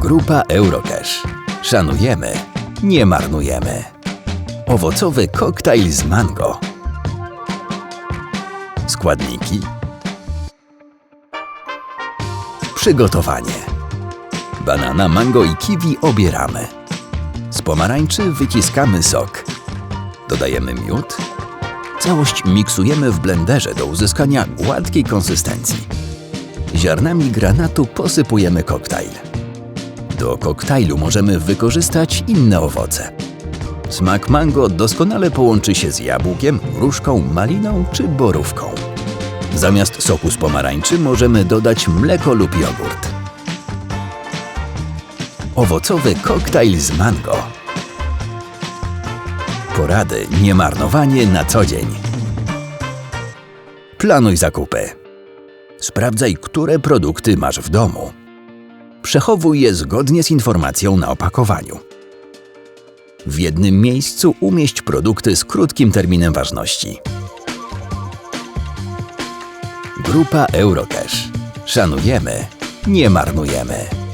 Grupa Eurocash. Szanujemy, nie marnujemy. Owocowy koktajl z mango. Składniki. Przygotowanie. Banana, mango i kiwi obieramy. Z pomarańczy wyciskamy sok. Dodajemy miód. Całość miksujemy w blenderze do uzyskania gładkiej konsystencji. Ziarnami granatu posypujemy koktajl. Do koktajlu możemy wykorzystać inne owoce. Smak mango doskonale połączy się z jabłkiem, gruszką, maliną czy borówką. Zamiast soku z pomarańczy możemy dodać mleko lub jogurt. Owocowy koktajl z mango. Porady, nie marnowanie na co dzień. Planuj zakupy. Sprawdzaj, które produkty masz w domu. Przechowuj je zgodnie z informacją na opakowaniu. W jednym miejscu umieść produkty z krótkim terminem ważności. Grupa Eurocash. Szanujemy, nie marnujemy.